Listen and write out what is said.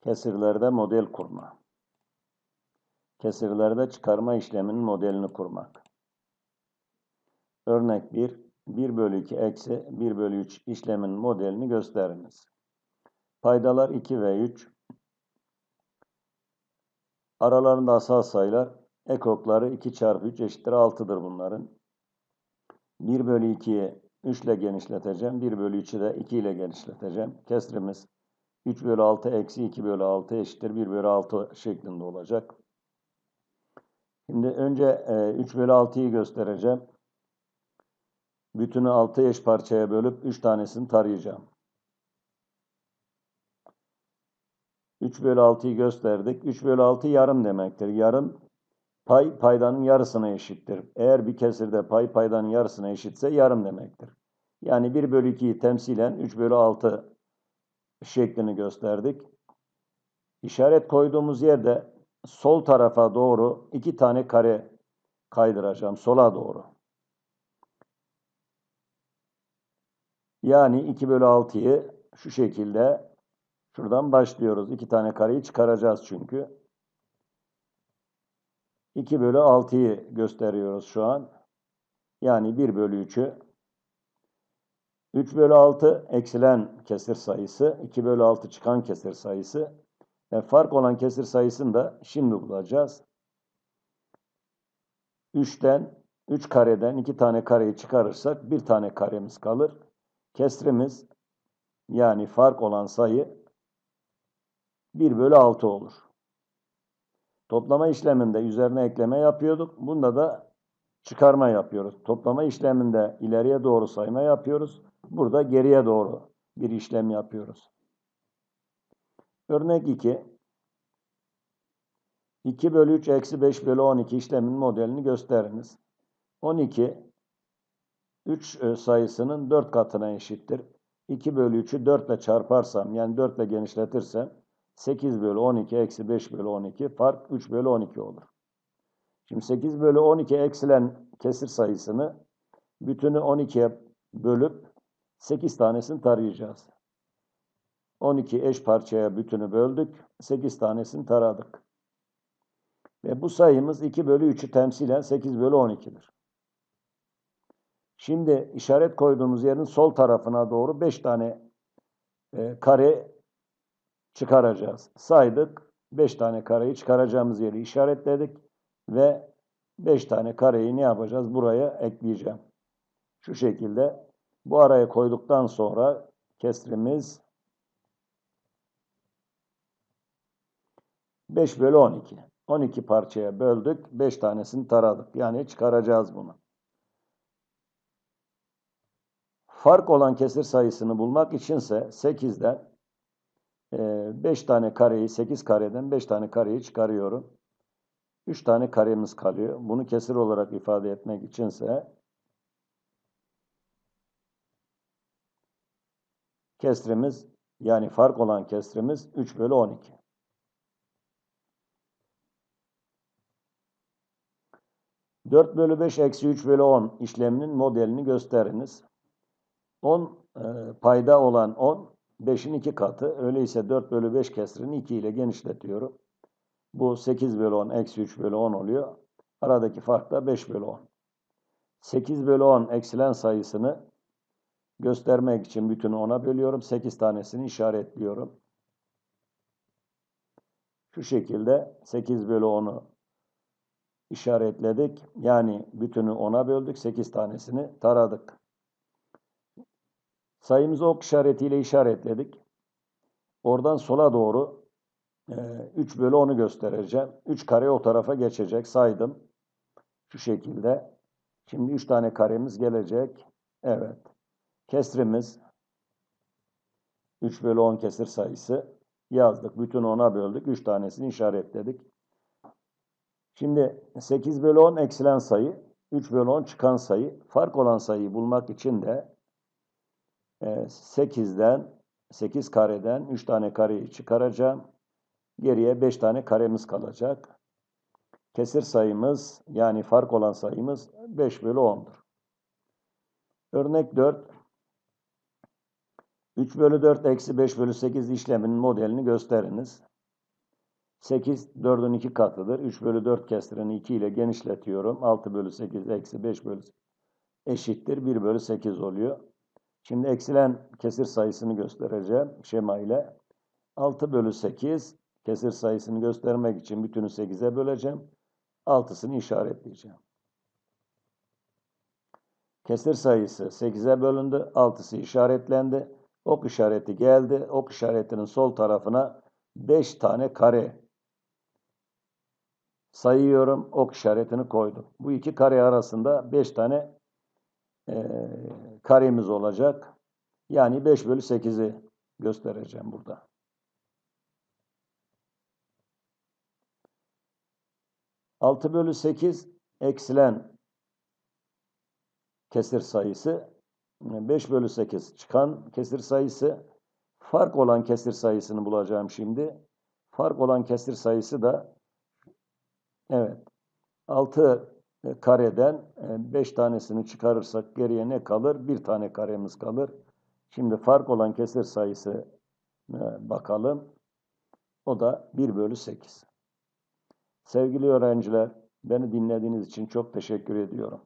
Kesirlerde model kurma. Kesirlerde çıkarma işleminin modelini kurmak. Örnek 1. 1 bölü 2 eksi 1 bölü 3 işleminin modelini gösteriniz. Paydalar 2 ve 3. Aralarında asal sayılar. Ekokları 2 çarpı 3 eşittir 6'dır bunların. 1 bölü 2'yi 3 ile genişleteceğim. 1 bölü 3'ü de 2 ile genişleteceğim. Kesrimiz 3 bölü 6 eksi 2 bölü 6 eşittir 1 bölü 6 şeklinde olacak. Şimdi önce e, 3 bölü 6'yı göstereceğim. Bütünü 6 eş parçaya bölüp 3 tanesini tarayacağım. 3 bölü 6'yı gösterdik. 3 bölü 6 yarım demektir. Yarım pay paydanın yarısına eşittir. Eğer bir kesirde pay paydanın yarısına eşitse yarım demektir. Yani 1 bölü 2'yi temsilen 3 bölü 6 şeklini gösterdik. İşaret koyduğumuz yerde sol tarafa doğru iki tane kare kaydıracağım. Sola doğru. Yani 2 bölü 6'yı şu şekilde şuradan başlıyoruz. İki tane kareyi çıkaracağız çünkü. 2 bölü 6'yı gösteriyoruz şu an. Yani 1 bölü 3'ü 3 bölü 6 eksilen kesir sayısı, 2 bölü 6 çıkan kesir sayısı. Yani fark olan kesir sayısını da şimdi bulacağız. 3'ten, 3 kareden 2 tane kareyi çıkarırsak bir tane karemiz kalır. Kesrimiz yani fark olan sayı 1 bölü 6 olur. Toplama işleminde üzerine ekleme yapıyorduk. Bunda da çıkarma yapıyoruz. Toplama işleminde ileriye doğru sayma yapıyoruz. Burada geriye doğru bir işlem yapıyoruz. Örnek 2. 2 bölü 3 eksi 5 bölü 12 işlemin modelini gösteriniz. 12 3 e, sayısının 4 katına eşittir. 2 bölü 3'ü 4 ile çarparsam yani 4 ile genişletirsem 8 bölü 12 eksi 5 bölü 12 fark 3 bölü 12 olur. Şimdi 8 bölü 12 eksilen kesir sayısını bütünü 12'ye bölüp 8 tanesini tarayacağız. 12 eş parçaya bütünü böldük. 8 tanesini taradık. Ve bu sayımız 2 bölü 3'ü temsilen 8 bölü 12'dir. Şimdi işaret koyduğumuz yerin sol tarafına doğru 5 tane e, kare çıkaracağız. Saydık. 5 tane kareyi çıkaracağımız yeri işaretledik. Ve 5 tane kareyi ne yapacağız? Buraya ekleyeceğim. Şu şekilde bu araya koyduktan sonra kesrimiz 5 bölü 12. 12 parçaya böldük. 5 tanesini taradık. Yani çıkaracağız bunu. Fark olan kesir sayısını bulmak içinse 8'den 5 tane kareyi 8 kareden 5 tane kareyi çıkarıyorum. 3 tane karemiz kalıyor. Bunu kesir olarak ifade etmek içinse kesrimiz yani fark olan kesrimiz 3 bölü 12. Dört bölü 5 eksi 3 bölü 10 işleminin modelini gösteriniz. 10 e, payda olan 10, 5'in 2 katı. Öyleyse 4 bölü 5 kesrini 2 ile genişletiyorum. Bu 8 bölü 10 eksi 3 bölü 10 oluyor. Aradaki fark da 5 bölü 10. 8 bölü 10 eksilen sayısını göstermek için bütünü 10'a bölüyorum. 8 tanesini işaretliyorum. Şu şekilde 8 bölü 10'u işaretledik. Yani bütünü 10'a böldük. 8 tanesini taradık. Sayımızı ok işaretiyle işaretledik. Oradan sola doğru 3 e, bölü 10'u göstereceğim. 3 kare o tarafa geçecek. Saydım. Şu şekilde. Şimdi 3 tane karemiz gelecek. Evet. Kesrimiz 3 bölü 10 kesir sayısı yazdık. Bütün 10'a böldük. 3 tanesini işaretledik. Şimdi 8 bölü 10 eksilen sayı, 3 bölü 10 çıkan sayı. Fark olan sayıyı bulmak için de 8'den, e, 8 kareden 3 tane kareyi çıkaracağım. Geriye 5 tane karemiz kalacak. Kesir sayımız yani fark olan sayımız 5 bölü 10'dur. Örnek 4. 3 bölü 4 eksi 5 bölü 8 işleminin modelini gösteriniz. 8 4'ün 2 katıdır. 3 bölü 4 kestirini 2 ile genişletiyorum. 6 bölü 8 eksi 5 bölü eşittir. 1 bölü 8 oluyor. Şimdi eksilen kesir sayısını göstereceğim şema ile. 6 bölü 8 kesir sayısını göstermek için bütünü 8'e böleceğim. 6'sını işaretleyeceğim. Kesir sayısı 8'e bölündü. 6'sı işaretlendi. Ok işareti geldi. Ok işaretinin sol tarafına 5 tane kare sayıyorum. Ok işaretini koydum. Bu iki kare arasında 5 tane e, karemiz olacak. Yani 5 bölü 8'i göstereceğim burada. Altı bölü 8 eksilen kesir sayısı 5 bölü 8 çıkan kesir sayısı fark olan kesir sayısını bulacağım şimdi. Fark olan kesir sayısı da evet 6 kareden 5 tanesini çıkarırsak geriye ne kalır? Bir tane karemiz kalır. Şimdi fark olan kesir sayısı bakalım. O da 1 bölü 8. Sevgili öğrenciler, beni dinlediğiniz için çok teşekkür ediyorum.